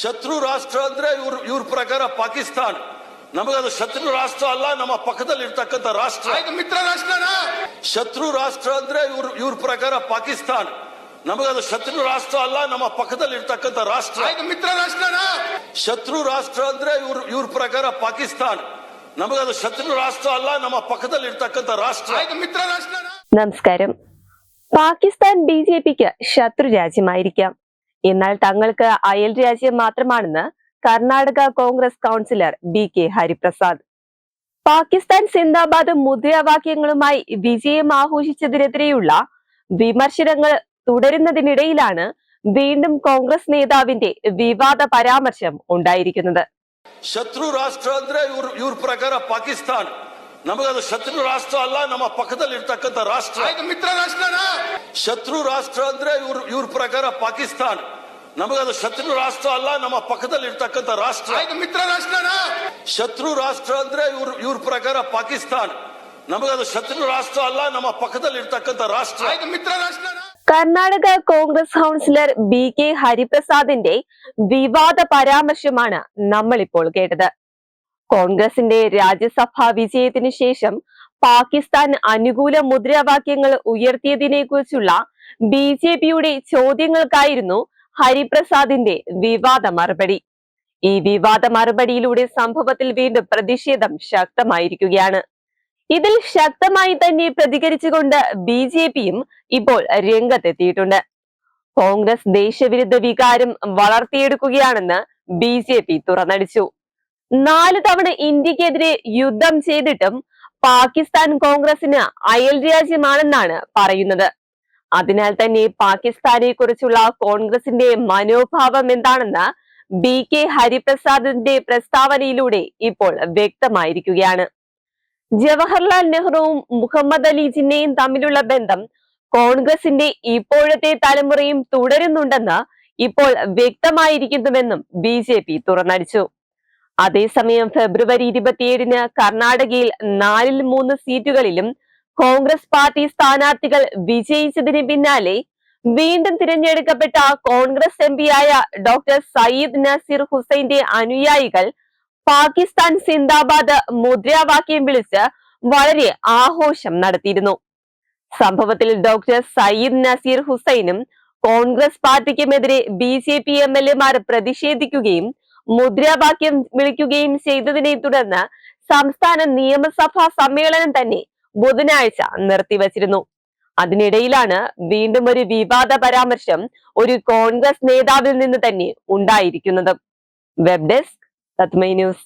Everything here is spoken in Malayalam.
ಶತ್ರು ರಾಷ್ಟ್ರ ಅಂದ್ರೆ ಇವ್ರ ಇವ್ರ ಪ್ರಕಾರ ಪಾಕಿಸ್ತಾನ್ ನಮಗದು ಶತ್ರು ರಾಷ್ಟ್ರ ಅಲ್ಲ ನಮ್ಮ ಪಕ್ಕದಲ್ಲಿ ಇರ್ತಕ್ಕಂಥ ರಾಷ್ಟ್ರ ಆಯ್ತು ಮಿತ್ರ ರಾಷ್ಟ್ರನಾ ಶತ್ರು ರಾಷ್ಟ್ರ ಅಂದ್ರೆ ಇವ್ರ ಇವ್ರ ಪ್ರಕಾರ ಪಾಕಿಸ್ತಾನ್ ನಮಗದು ಶತ್ರು ರಾಷ್ಟ್ರ ಅಲ್ಲ ನಮ್ಮ ಪಕ್ಕದಲ್ಲಿ ಇರ್ತಕ್ಕಂಥ ರಾಷ್ಟ್ರ ಆಯ್ತು ಮಿತ್ರ ರಾಷ್ಟ್ರನಾ ಶತ್ರು ರಾಷ್ಟ್ರ ಅಂದ್ರೆ ಇವ್ರ ಇವ್ರ ಪ್ರಕಾರ ಪಾಕಿಸ್ತಾನ್ ನಮಗದು ಶತ್ರು ರಾಷ್ಟ್ರ ಅಲ್ಲ ನಮ್ಮ ಪಕ್ಕದಲ್ಲಿ ಇರ್ತಕ್ಕಂಥ ರಾಷ್ಟ್ರ ಆಯ್ತು ಮಿತ್ರ ರಾಷ್ಟ್ರನಾ നമസ്കാരം പാകിസ്ഥാൻ ബി ജെ പിക്ക് ശത്രു രാജ്യമായിരിക്കാം എന്നാൽ തങ്ങൾക്ക് അയൽ രാജ്യം മാത്രമാണെന്ന് Karnataka Congress councillor B K Hariprasad. Pakistan സിന്ദാബാദ് മുദ്രാവാക്യങ്ങളുമായി വിജയം ആഘോഷിച്ചതിനെതിരെയുള്ള വിമർശനങ്ങൾ തുടരുന്നതിനിടയിലാണ് വീണ്ടും കോൺഗ്രസ് നേതാവിന്റെ വിവാദ പരാമർശം ഉണ്ടായിരിക്കുന്നത്. ശത്രു രാഷ്ട്ര ഇവർ പാകിസ്ഥാൻ ನಮಗದು ಶತ್ರು ರಾಷ್ಟ್ರ ಅಲ್ಲ ನಮ್ಮ ಪಕ್ಕದಲ್ಲಿ ಇರ್ತಕ್ಕಂಥ ರಾಷ್ಟ್ರ ಆಯ್ತು ಮಿತ್ರ ರಾಷ್ಟ್ರನಾ ಶತ್ರು ರಾಷ್ಟ್ರ ಅಂದ್ರೆ ಇವ್ರ ಇವ್ರ ಪ್ರಕಾರ ಪಾಕಿಸ್ತಾನ್ ನಮಗದು ಶತ್ರು ರಾಷ್ಟ್ರ ಅಲ್ಲ ನಮ್ಮ ಪಕ್ಕದಲ್ಲಿ ಇರ್ತಕ್ಕಂಥ ರಾಷ್ಟ್ರ ಆಯ್ತು ಮಿತ್ರ ರಾಷ್ಟ್ರನಾ ಶತ್ರು ರಾಷ್ಟ್ರ ಅಂದ್ರೆ ಇವ್ರ ಇವ್ರ ಪ್ರಕಾರ ಪಾಕಿಸ್ತಾನ್ ನಮಗದು ಶತ್ರು ರಾಷ್ಟ್ರ ಅಲ್ಲ ನಮ್ಮ ಪಕ್ಕದಲ್ಲಿ ಇರ್ತಕ್ಕಂಥ ರಾಷ್ಟ್ರ ಆಯ್ತು ಮಿತ್ರ ರಾಷ್ಟ್ರನಾ Karnataka Congress councillor B K ഹരിപ്രസാദിന്റെ വിവാദ പരാമർശമാണ് നമ്മൾ ഇപ്പോൾ കേട്ടത് കോൺഗ്രസിന്റെ രാജ്യസഭാ വിജയത്തിനു ശേഷം പാകിസ്ഥാൻ അനുകൂല മുദ്രാവാക്യങ്ങൾ ഉയർത്തിയതിനെ കുറിച്ചുള്ള ബി ജെ പിയുടെ ചോദ്യങ്ങൾക്കായിരുന്നു ഹരിപ്രസാദിന്റെ വിവാദ മറുപടി. ഈ വിവാദ മറുപടിയിലൂടെ സംഭവത്തിൽ വീണ്ടും പ്രതിഷേധം ശക്തമായിരിക്കുകയാണ്. ഇതിൽ ശക്തമായി തന്നെ പ്രതികരിച്ചുകൊണ്ട് ബി ജെ പിയും ഇപ്പോൾ രംഗത്തെത്തിയിട്ടുണ്ട്. കോൺഗ്രസ് ദേശവിരുദ്ധ വികാരം വളർത്തിയെടുക്കുകയാണെന്ന് ബി ജെ പി തുറന്നടിച്ചു. നാല് തവണ ഇന്ത്യക്കെതിരെ യുദ്ധം ചെയ്തിട്ടും പാകിസ്ഥാൻ കോൺഗ്രസിന് അയൽ രാജ്യമാണെന്നാണ് പറയുന്നത്. അതിനാൽ തന്നെ പാകിസ്ഥാനെ കുറിച്ചുള്ള കോൺഗ്രസിന്റെ മനോഭാവം എന്താണെന്ന് ബി കെ ഹരിപ്രസാദിന്റെ പ്രസ്താവനയിലൂടെ ഇപ്പോൾ വ്യക്തമായിരിക്കുകയാണ്. ജവഹർലാൽ നെഹ്റുവും മുഹമ്മദ് അലി ജിന്നയും തമ്മിലുള്ള ബന്ധം കോൺഗ്രസിന്റെ ഇപ്പോഴത്തെ തലമുറയും തുടരുന്നുണ്ടെന്ന് ഇപ്പോൾ വ്യക്തമായിരിക്കുന്നുവെന്നും ബി ജെ പി തുറന്നടിച്ചു. അതേസമയം ഫെബ്രുവരി ഇരുപത്തിയേഴിന് കർണാടകയിൽ നാലിൽ മൂന്ന് സീറ്റുകളിലും കോൺഗ്രസ് പാർട്ടി സ്ഥാനാർത്ഥികൾ വിജയിച്ചതിന് പിന്നാലെ വീണ്ടും തിരഞ്ഞെടുക്കപ്പെട്ട കോൺഗ്രസ് എം പിയായ ഡോക്ടർ സയ്യിദ് നസീർ ഹുസൈന്റെ അനുയായികൾ പാകിസ്ഥാൻ സിന്ദാബാദ് മുദ്രാവാക്യം വിളിച്ച് വളരെ ആഘോഷം നടത്തിയിരുന്നു. സംഭവത്തിൽ ഡോക്ടർ സയ്യിദ് നസീർ ഹുസൈനും Congress പാർട്ടിക്കുമെതിരെ B J P M L എമാർ പ്രതിഷേധിക്കുകയും മുദ്രാവാക്യം വിളിക്കുകയും ചെയ്തതിനെ തുടർന്ന് സംസ്ഥാന നിയമസഭാ സമ്മേളനം തന്നെ ബുധനാഴ്ച നിർത്തിവച്ചിരുന്നു. അതിനിടയിലാണ് വീണ്ടും ഒരു വിവാദ പരാമർശം ഒരു കോൺഗ്രസ് നേതാവിൽ നിന്ന് തന്നെ ഉണ്ടായിരിക്കുന്നത്. വെബ് ഡെസ്ക് തത്മൈ ന്യൂസ്.